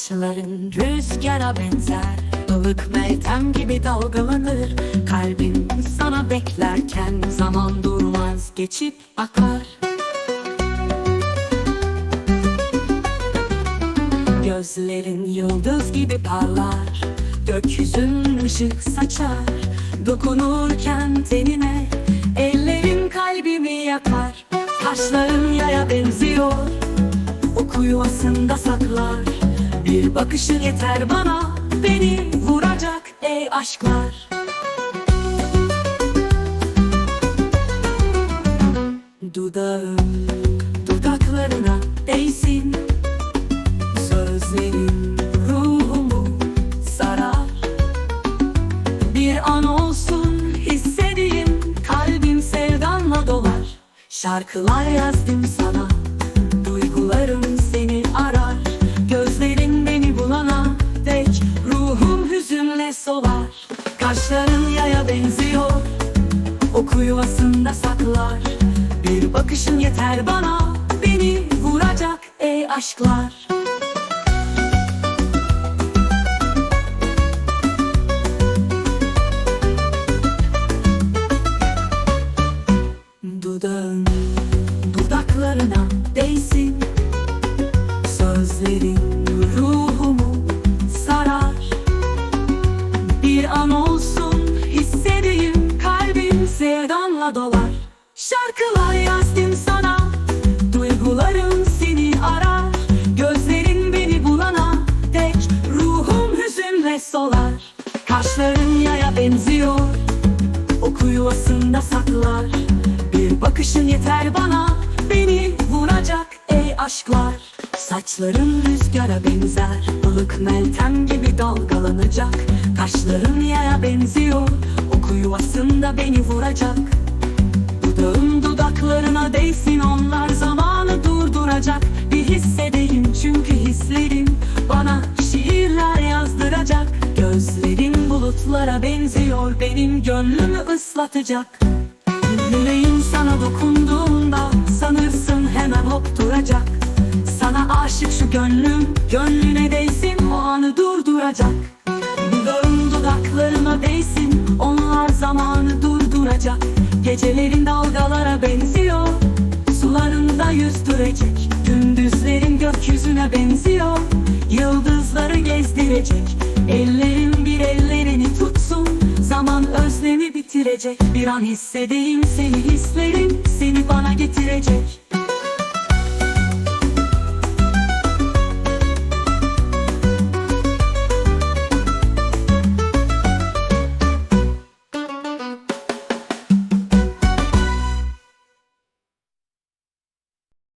Saçların rüzgara benzer. Ilık meltem gibi dalgalanır. Kalbin sana beklerken zaman durmaz geçip akar. Gözlerin yıldız gibi parlar. Gökyüzün ışık saçar. Dokunurken tenine Ellerin kalbimi yakar. Taşların yaya benziyor. Oku yuvasında saklar Bir bakışı yeter bana. Beni vuracak ey aşklar. Dudağım dudaklarına değsin. Sözlerin ruhumu sarar. Bir an olsun hissedeyim. Kalbim sevdanla dolar. Şarkılar yazdım sana. Duygularım Yuvasında saklar. Bir bakışın yeter bana Beni vuracak ey aşklar. Dudağın dudaklarına değsin Sözlerin ruhumu sevdanla dolar. Şarkılar yazdım sana. Duygularım seni arar. Gözlerin beni bulana dek Ruhum hüzünle solar. Kaşların yaya benziyor. Oku yuvasında saklar. Bir bakışın yeter bana. Beni vuracak ey aşklar. Saçların rüzgara benzer. Ilık meltem gibi dalgalanacak. Kaşların yaya benziyor Oku yuvasında beni vuracak. Dudağım dudaklarına değsin onlar zamanı durduracak. Bir hissedeyim çünkü hislerim bana şiirler yazdıracak. Gözlerin bulutlara benziyor benim gönlümü ıslatacak. Yüreğim sana dokunduğunda sanırsın hemen hop duracak Sana aşık şu gönlüm gönlüne değsin o anı durduracak Gecelerin dalgalara benziyor. Sularında yüzdürecek Gündüzlerin gökyüzüne benziyor. Yıldızları gezdirecek. Ellerin bir ellerini tutsun. Zaman özlemi bitirecek. Bir an hissedeyim seni hislerim. Seni bana getirecek